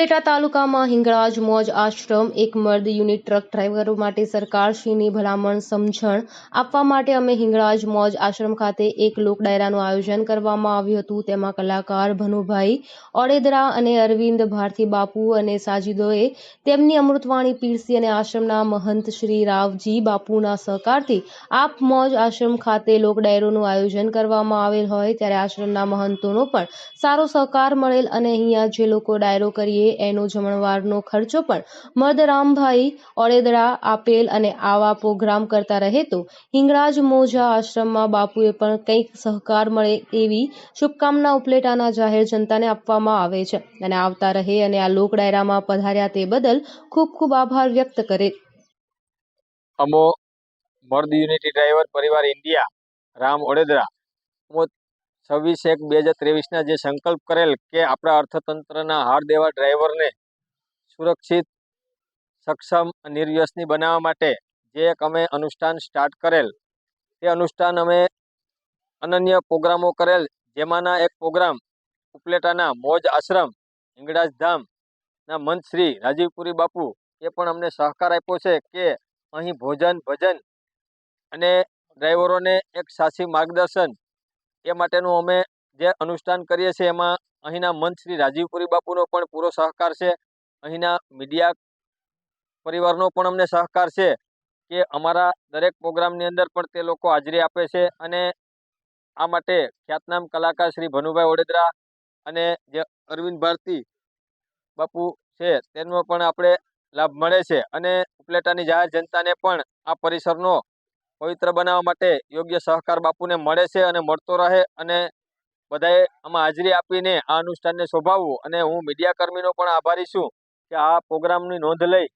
ઉપલેટા તાલુકામાં હિંગળાજ મોજ આશ્રમ એક મર્દ યુનિટ ટ્રક ડ્રાઈવરો માટે સરકારશ્રીની ભલામણ સમજણ આપવા માટે અમે હિંગળાજ મોજ આશ્રમ ખાતે એક લોક ડાયરાનું આયોજન કરવામાં આવ્યું હતું. તેમાં કલાકાર ભનુભાઈ ઓડેદરા અને અરવિંદ ભારતી બાપુ અને સાજીદોએ તેમની અમૃતવાણી પીરસી અને આશ્રમના મહંત શ્રી રાવજી બાપુના સહકારથી આપ મોજ આશ્રમ ખાતે લોક ડાયરોનું આયોજન કરવામાં આવેલ હોય ત્યારે આશ્રમના મહંતોનો પણ સારો સહકાર મળેલ અને અહીંયા જે લોકો ડાયરો કરીએ એનો જમણવારનો ખર્ચો પણ મદરામભાઈ ઓડેદરા આપેલ અને આવા પ્રોગ્રામ કરતા રહે તો હિંગળાજ મોજા આશ્રમમાં બાપુએ પણ કંઈક સહકાર મળે એવી શુભકામના ઉપલેટાના જાહેર જનતાને આપવામાં આવે છે અને આવતા રહે અને આ લોક ડાયરામાં પધાર્યા તે બદલ ખૂબ ખૂબ આભાર વ્યક્ત કરે. અમો, મર્દ યુનિટી ડ્રાઈવર પરિવાર ઇન્ડિયા, રામ ઓડેદરા છવ્વીસ એક બે હજાર ત્રેવીસના જે સંકલ્પ કરેલ કે આપણા અર્થતંત્રના હાર દેવા ડ્રાઈવરને સુરક્ષિત, સક્ષમ નિર્વ્યસની બનાવવા માટે જે એક અમે અનુષ્ઠાન સ્ટાર્ટ કરેલ, તે અનુષ્ઠાન અમે અનન્ય પ્રોગ્રામો કરેલ, જેમાંના એક પ્રોગ્રામ ઉપલેટાના મોજ આશ્રમ, હિંગળાજ ધામના મંત શ્રી રાજીવપુરી બાપુ, એ પણ અમને સહકાર આપ્યો છે કે અહીં ભોજન, ભજન અને ડ્રાઈવરોને એક સાચી માર્ગદર્શન એ માટેનું અમે જે અનુષ્ઠાન કરીએ છીએ, એમાં અહીંના મંચ શ્રી રાજીવપુરી બાપુનો પણ પૂરો સહકાર છે. અહીંના મીડિયા પરિવારનો પણ અમને સહકાર છે કે અમારા દરેક પ્રોગ્રામની અંદર પણ તે લોકો હાજરી આપે છે અને આ માટે ખ્યાતનામ કલાકાર શ્રી ભનુભાઈ ઓડેદરા અને જે અરવિંદ ભારતી બાપુ છે, તેનો પણ આપણે લાભ મળે છે અને ઉપલેટાની જાહેર જનતાને પણ આ પરિસરનો પવિત્ર બનાવવા માટે યોગ્ય સહકાર બાપુને મળે છે અને મળતો રહે અને બધાએ આમાં હાજરી આપીને આ અનુષ્ઠાનને શોભાવવું. અને હું મીડિયા કર્મીનો પણ આભારી છું કે આ પ્રોગ્રામની નોંધ લઈ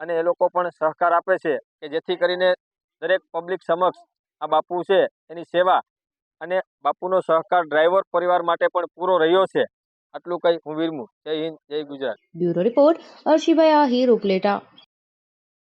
અને એ લોકો પણ સહકાર આપે છે કે જેથી કરીને દરેક પબ્લિક સમક્ષ આ બાપુ છે એની સેવા અને બાપુનો સહકાર ડ્રાઈવર પરિવાર માટે પણ પૂરો રહ્યો છે. આટલું કંઈ હું વિરમું. જય હિન્દ, જય Gujarat. Bureau report Arshibhai Ahir Upleta.